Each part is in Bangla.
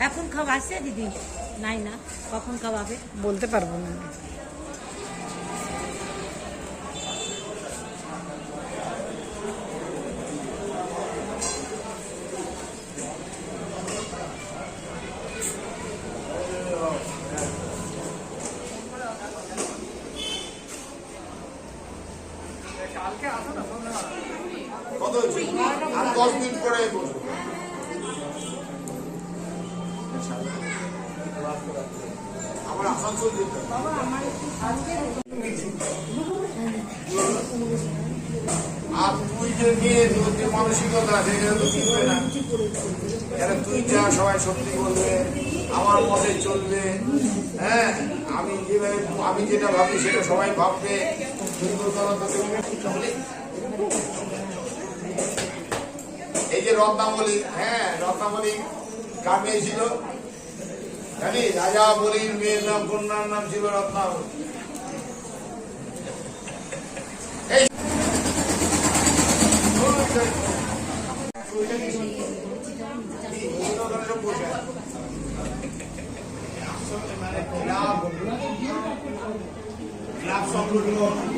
এখন খাওয়া আছে দিদি? নাই না। কখন খাওয়াবে? বলতে পারব না। আমার। আর তুই যে নিয়ে মানসিকতা সেটা তো সবাই সত্যি বলবে আমার মতে চলবে হ্যাঁ আমি যেভাবে আমি যেটা ভাবি সেটা সবাই ভাববে এই যে রত্নাবলী হ্যাঁ রত্নাবলী মেয়ে ছিল জানি রাজা বলির মেয়ের নাম কন্যার নাম ছিল রত্নাবলী এই ক্লাব সংগঠন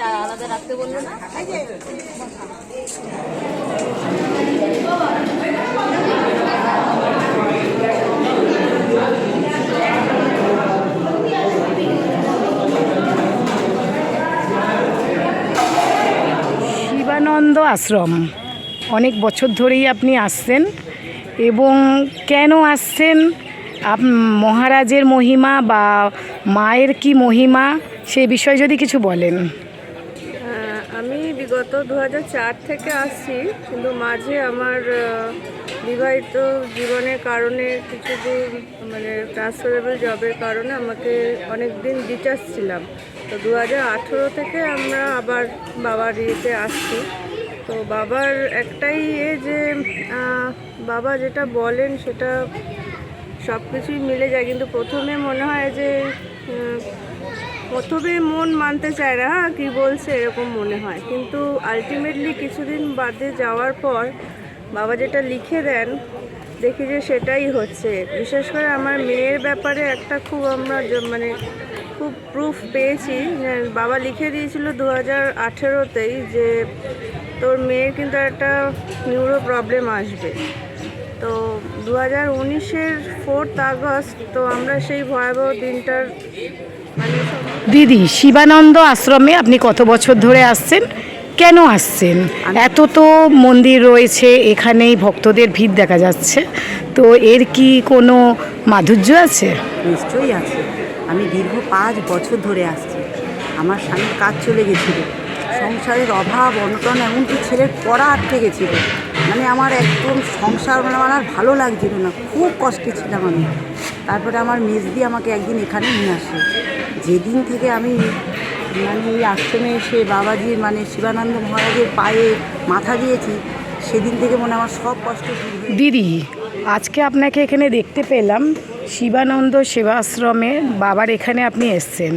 আলাদা রাখতে না? শিবানন্দ আশ্রম। অনেক বছর ধরেই আপনি আসছেন এবং কেন আসছেন? আপ মহারাজের মহিমা বা মায়ের কি মহিমা সে বিষয়ে যদি কিছু বলেন। আমি বিগত দু থেকে আসছি, কিন্তু মাঝে আমার বিবাহিত জীবনের কারণে কিছু দূর মানে ট্রান্সফারেবল জবের কারণে আমাকে অনেক দিন ডিটাচ ছিলাম। তো দু থেকে আমরা আবার বাবার ইয়েতে আসছি। তো বাবার একটাই ইয়ে যে বাবা যেটা বলেন সেটা সব কিছুই মিলে যায়, কিন্তু প্রথমে মনে হয় যে প্রথমে মন মানতে চায় না হ্যাঁ কী বলছে এরকম মনে হয়। কিন্তু আলটিমেটলি কিছুদিন বাদে যাওয়ার পর বাবা যেটা লিখে দেন, দেখি যে সেটাই হচ্ছে। বিশেষ করে আমার মেয়ের ব্যাপারে একটা খুব আমরা মানে খুব প্রুফ পেয়েছি। যে বাবা লিখে দিয়েছিল দু হাজার আঠেরোতেই যে তোর মেয়ের কিন্তু একটা নিউরো প্রবলেম আসবে। তো দু হাজার উনিশের ফোর্থ আগস্ট তো আমরা সেই ভয়াবহ দিনটার মানে দিদি শিবানন্দ আশ্রমে আপনি কত বছর ধরে আসছেন? কেন আসছেন? এত তো মন্দির রয়েছে এখানেই ভক্তদের ভিড় দেখা যাচ্ছে। তো এর কি কোনো মাধুর্য আছে? নিশ্চয়ই আছে। আমি দীর্ঘ পাঁচ বছর ধরে আসছি। আমার স্বামীর কাজ চলে গেছিল। সংসারের অভাব অনটন এমনকি ছেলের পড়া আটকে গেছিল। মানে আমার একদম সংসার মানে আমার আর ভালো লাগছিল না। খুব কষ্টে ছিলাম আমি। তারপরে আমার মেজদি আমাকে একদিন এখানে নিয়ে আসে। যেদিন থেকে আমি মানে এই আশ্রমে এসে বাবাজির মানে শিবানন্দ মহারাজের পায়ে মাথা দিয়েছি, সেদিন থেকে মনে আমার সব কষ্ট দিদি, আজকে আপনাকে এখানে দেখতে পেলাম, শিবানন্দ সেবাশ্রমে বাবার এখানে আপনি এসছেন।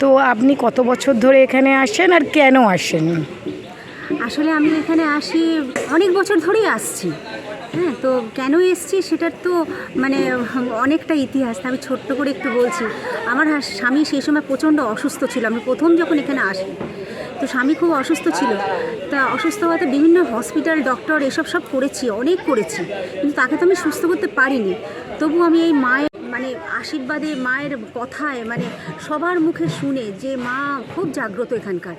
তো আপনি কত বছর ধরে এখানে আসেন আর কেন আসেন আসলে আমি এখানে আসি অনেক বছর ধরেই আসছি। হ্যাঁ তো কেন এসছি সেটার তো মানে অনেকটা ইতিহাস আমি ছোট্ট করে একটু বলছি। আমার স্বামী সেই সময় প্রচণ্ড অসুস্থ ছিল, আমি প্রথম যখন এখানে আসি, তো স্বামী খুব অসুস্থ ছিল। তা অসুস্থ হওয়াতে বিভিন্ন হসপিটাল, ডক্টর এসব সব করেছি, অনেক করেছি, কিন্তু তাকে তো আমি সুস্থ করতে পারিনি। তবু আমি এই মায়ের মানে আশীর্বাদে, মায়ের কথায় মানে সবার মুখে শুনে যে মা খুব জাগ্রত এখানকার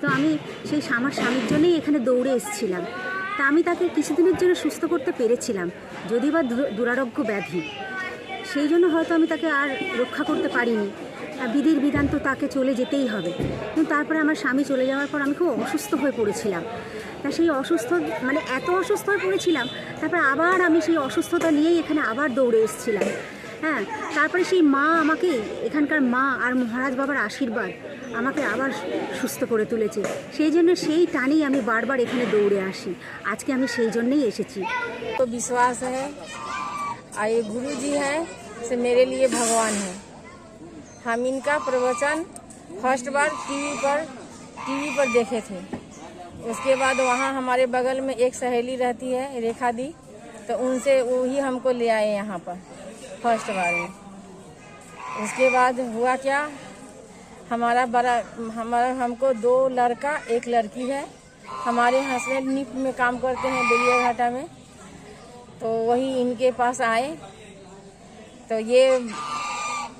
তো আমি সেই আমার স্বামীর জন্যই এখানে দৌড়ে এসেছিলাম। তা আমি তাকে কিছুদিনের জন্য সুস্থ করতে পেরেছিলাম যদি বা দুরারোগ্য ব্যাধি। সেই জন্য হয়তো আমি তাকে আর রক্ষা করতে পারিনি। বিধির বিধান তো তাকে চলে যেতেই হবে। কিন্তু তারপরে আমার স্বামী চলে যাওয়ার পর আমি খুব অসুস্থ হয়ে পড়েছিলাম। তা সেই অসুস্থ মানে এত অসুস্থ হয়ে পড়েছিলাম, তারপরে আবার আমি সেই অসুস্থতা নিয়েই এখানে আবার দৌড়ে এসেছিলাম। হ্যাঁ তারপরে সেই মা আমাকে, এখানকার মা আর মহারাজ বাবার আশীর্বাদ আমাকে আবার সুস্থ করে তুলেছে সেই জন্য সেই টানেই আমি বারবার এখানে দৌড়ে আসি আজকে আমি সেই জন্যই এসেছি तो विश्वास है और ये गुरु जी है से मेरे लिए भगवान है हम इनका प्रवचन फर्स्ट बार टीवी पर टीवी पर देखे थे उसके बाद वहाँ हमारे बगल में एक सहेली रहती है रेखा दी तो उनसे वही हमको ले आए यहाँ पर फर्स्ट बार में उसके बाद हुआ क्या हमारा बड़ा, हमारा, हमको दो लड़का, एक लड़की है। हमारे हस्बैंड निप में काम करते हैं बेलिया घाटा में। तो वही इनके पास आए। तो ये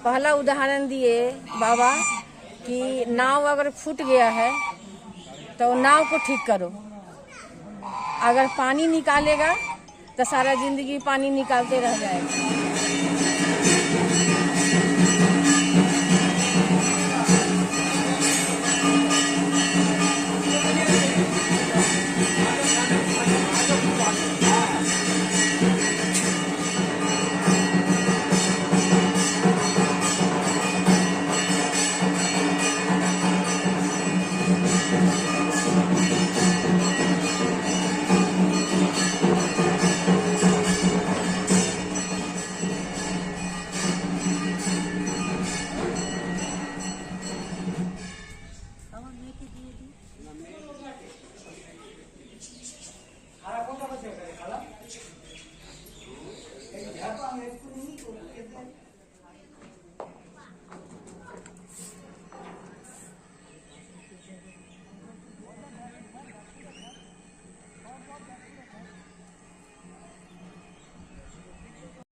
पहला उदाहरण दिए बाबा कि नाव अगर फूट गया है तो नाव को ठीक करो। अगर पानी निकालेगा तो सारा ज़िंदगी पानी निकालते रह जाएगा। Hallelujah